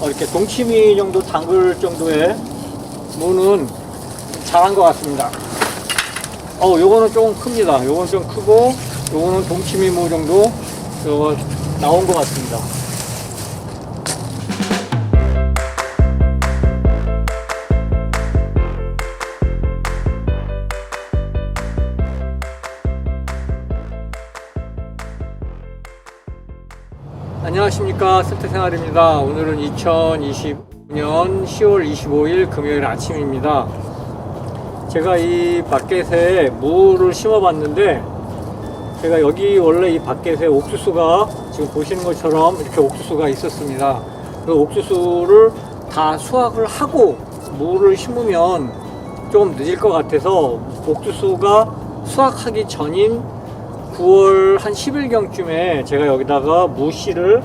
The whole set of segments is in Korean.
어, 이렇게 동치미 정도 담글 정도의 무는 자란 것 같습니다. 어, 요거는 조금 큽니다. 요거는 좀 크고, 요거는 동치미 무 정도 나온 것 같습니다. 안녕하십니까 센터 생활입니다. 오늘은 2020년 10월 25일 금요일 아침입니다. 제가 이 바켓에 무를 심어봤는데 제가 여기 원래 이 바켓에 옥수수가 지금 보시는 것처럼 이렇게 옥수수가 있었습니다. 그 옥수수를 다 수확을 하고 무를 심으면 좀 늦을 것 같아서 옥수수가 수확하기 전인 9월 한 10일경쯤에 제가 여기다가 무씨를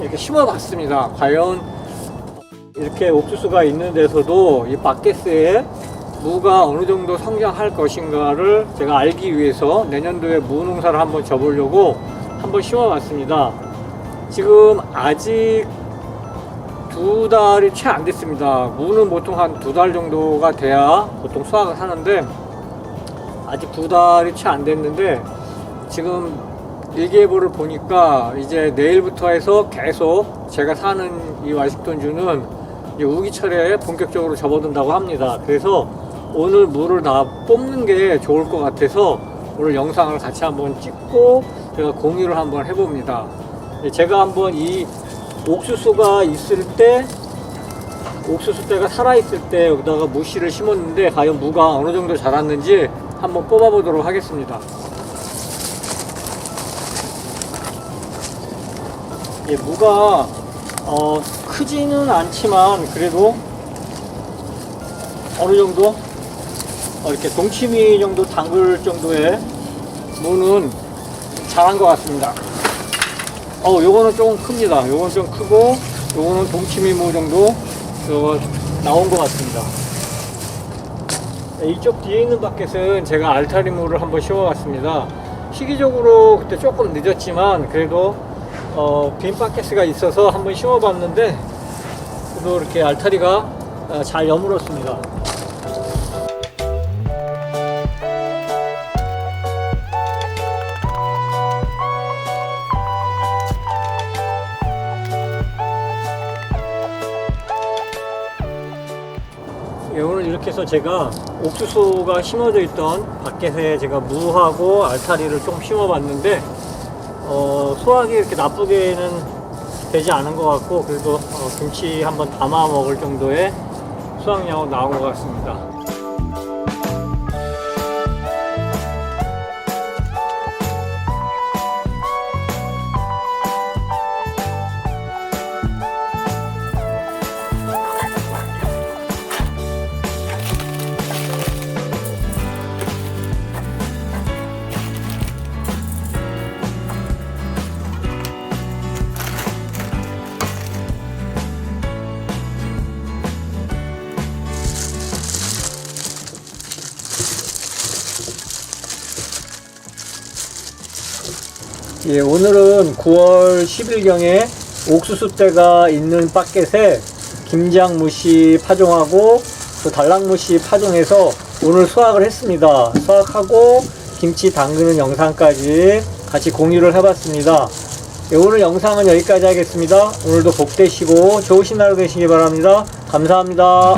이렇게 심어봤습니다. 과연 이렇게 옥수수가 있는 데서도 이 바켓에 무가 어느 정도 성장할 것인가를 제가 알기 위해서 내년도에 무 농사를 한번 접으려고 한번 심어봤습니다. 지금 아직 두 달이 채 안 됐습니다. 무는 보통 한 두 달 정도가 돼야 보통 수확을 하는데 아직 두 달이 채 안 됐는데 지금 일기예보를 보니까 이제 내일부터 해서 계속 제가 사는 이 이제 우기철에 본격적으로 접어든다고 합니다. 그래서 오늘 물을 다 뽑는 게 좋을 것 같아서 오늘 영상을 같이 한번 찍고 제가 공유를 한번 해봅니다. 제가 한번 이 옥수수가 있을 때 옥수수 때가 살아있을 때 여기다가 무씨를 심었는데 과연 무가 어느 정도 자랐는지 한번 뽑아보도록 하겠습니다. 예, 무가 어, 크지는 않지만 그래도 어느 정도 어, 이렇게 동치미 정도 담글 정도의 무는 자란 것 같습니다. 어, 요거는 조금 큽니다. 요거는 좀 크고 요거는 동치미 무 정도 요거 나온 것 같습니다. 네, 이쪽 뒤에 있는 바켓은 제가 알타리 무를 한번 심어봤습니다. 시기적으로 그때 조금 늦었지만 그래도 어, 빈 바켓가 있어서 한번 심어봤는데 그래도 이렇게 알타리가 어, 잘 여물었습니다. 예, 오늘 이렇게 해서 제가 옥수수가 심어져 있던 바켓에 제가 무하고 알타리를 좀 심어봤는데 어, 수확이 이렇게 나쁘게는 되지 않은 것 같고 그래도 어, 김치 한번 담아 먹을 정도의 수확량은 나온 것 같습니다. 예, 오늘은 9월 10일경에 옥수수 때가 있는 바켓에 김장무씨 파종하고 또 달랑무씨 파종해서 오늘 수확을 했습니다. 수확하고 김치 담그는 영상까지 같이 공유를 해봤습니다. 예, 오늘 영상은 여기까지 하겠습니다. 오늘도 복 되시고 좋으신 하루 되시기 바랍니다. 감사합니다.